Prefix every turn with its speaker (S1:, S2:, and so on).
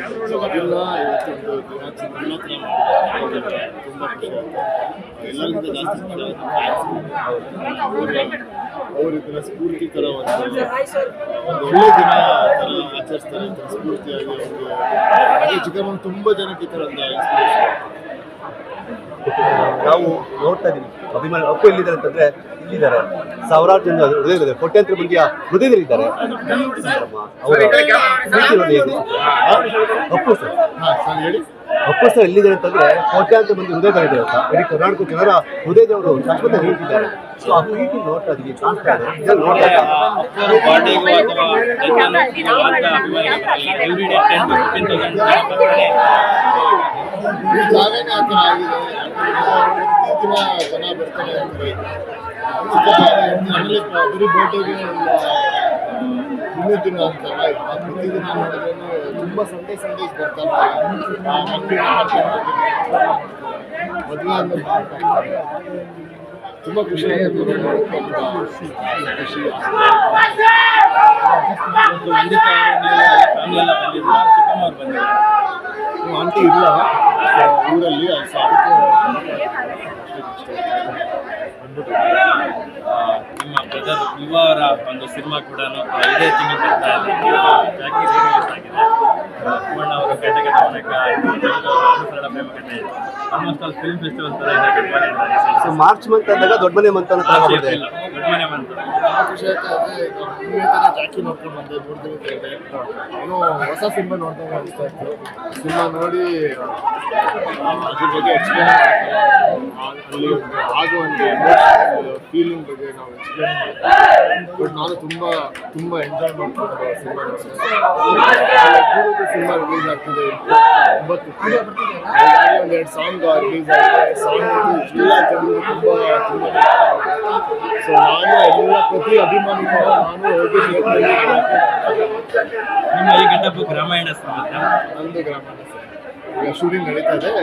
S1: ದಿನಾಚರಣೆ ಎಲ್ಲ ಥರ ಮಾಡಿದ್ದಾರೆ. ತುಂಬ ಖುಷಿ ಎಲ್ಲರಿಗಿಂತ ಜಾಸ್ತಿ ಅವರು ಸ್ಫೂರ್ತಿ ಥರ ಒಂದು ಒಳ್ಳೆ ದಿನ ಥರ ಆಚರಿಸ್ತಾರೆ ಅಂತ ಸ್ಫೂರ್ತಿಯಾಗಿ ಅವ್ರಿಗೆ ಹಾಗೆ ಚಿಕ್ಕಮ್ಮನ ತುಂಬ ಜನಕ್ಕೆ ಥರ ಒಂದು ಇನ್ಸ್ಪಿರೇಷನ್
S2: ನಾವು ನೋಡ್ತಾ ಇದ್ದೀವಿ. ಅಭಿಮಾನಿ ಅಪ್ಪು ಎಲ್ಲಿದ್ದಾರೆ ಅಂತಂದ್ರೆ ಇಲ್ಲಿದ್ದಾರೆ. ಸಾವಿರಾರು ಜನ ಹೃದಯದಲ್ಲಿ ಕೋಟ್ಯಾಂತರ ಮಂದಿಯ ಹೃದಯದಲ್ಲಿದ್ದಾರೆ. ಅವರ. ಅಪ್ಪು ಸರ್.
S1: ಹಾಂ
S2: ಎಲ್ಲಿದೆ ಅಂತಂದ್ರೆ ಕೋಟ್ಯಾಂತರ ಮಂದಿ ಹೃದಯದಲ್ಲಿದೆ ಅಂತ ಇಡೀ ಕರ್ನಾಟಕ ಜನರ ಹೃದಯದವರು ಶಾಶ್ವತ ಹೇಳ್ತಿದ್ದಾರೆ ಸೊ ಆ ಪ್ರೀತಿ ನೋಡ್ತಾ ಇದೀವಿ ಕಾಣ್ತಾ ಇದೆ ಇದನ್ನು ನೋಡ್ತಾ
S1: ಜನ ಬರ್ತಾರೆ ಬರೀ ಬೋಟಿಗೆ ಮುಂದಿನ ದಿನ ಅಂತಲ್ಲ ಪ್ರತಿದಿನ ನೋಡಿದ್ರೆ ತುಂಬ ಸಂಡೇ ಸಂಡೇಸ್ ಬರ್ತಾರೆ ಮದುವೆ ಆದ್ಮೇಲೆ ತುಂಬ ಖುಷಿ ಆಗುತ್ತೆ ಖುಷಿ
S3: ವಂದಿತ ಅವರು ನೀವು ಫ್ಯಾಮಿಲಿ ಎಲ್ಲ ಬಂದಿದ್ರು ಚಿಕ್ಕಮ್ಮ ಅವ್ರು ಬಂದಿದ್ರು
S1: ಆಂಟಿ ಇಲ್ಲ. ಊರಲ್ಲಿ
S3: ಸಾಧ್ಯ ನಿಮ್ಮ ಬ್ರದರ್ ಯುವ ಅವರ ಒಂದು ಸಿನಿಮಾ ಕೂಡ ಇದೇ ತಿಂಗಳು ಬರ್ತಾ ಇದೆ. ಜಾಕಿ ರಿಲೀಸ್ ಆಗಿದೆ ಅವರು ಕೆಟ್ಟ ಕೆಟ್ಟ ಅನುಸರಣ ಪ್ರೇಮ ಕಥೆ ಆಲ್ಮೋಸ್ಟ್ ಆಲ್ ಫಿಲ್ಮ್ ಫೆಸ್ಟಿವಲ್ ತರ
S2: ಸೊ ಮಾರ್ಚ್ ಮಂತ್ ಅಂದಾಗ ದೊಡ್ಡ ಮನೆ ಮಂತ್ ಅಂತ
S3: ದೊಡ್ಡ ಮನೆ
S1: ಜಾಕಿ ನೋಡ್ಕೊಂಡು ಬಂದೆ ಮೂರು ಹೊಸ ಸಿನಿಮಾ ನೋಡ್ದಂಗೆ ಅನಿಸ್ತಾ ಇತ್ತು ಸಿನಿಮಾ ನೋಡಿ ಅದ್ರ ಬಗ್ಗೆ ಎಕ್ಸ್ಪ್ಲೇನ್ ಅಲ್ಲಿ ಒಂದು ಆಗುವಂಥ ಫೀಲಿಂಗ್ ಬಗ್ಗೆ ನಾವು ಎಕ್ಸ್ಪ್ಲೇನ್ ಮಾಡ್ತೀವಿ ಬಟ್ ನಾನು ತುಂಬ ತುಂಬ ಎಂಜಾಯ್ ಮಾಡ್ಕೊಂಡು ಸಿನಿಮಾ ಸಿನಿಮಾ ರಿಲೀಸ್ ಆಗ್ತಿದೆ ಒಂಬತ್ತು ಒಂದು ಎರಡು ಸಾಂಗ್ ರಿಲೀಸ್ ಆಗಿದೆ ಸಾಂಗ್ ಎಲ್ಲ ಜನರು ತುಂಬ ತುಂಬ ಸೊ ನಾನು ಎಲ್ಲ ಪ್ರತಿ ಅಭಿಮಾನಿಗಳು ನಾನು ಹೋಗಿ ಥಿಯೇಟ್ರಲ್ಲಿ
S3: ನಿಮ್ಮ ಈ ಗೆಟಪ್ ರಾಮಾಯಣ ಸಂಬಂಧ
S1: ನಂದು ಗ್ರಾಮ ಈಗ ಶೂಟಿಂಗ್ ನಡೀತಾ ಇದೆ.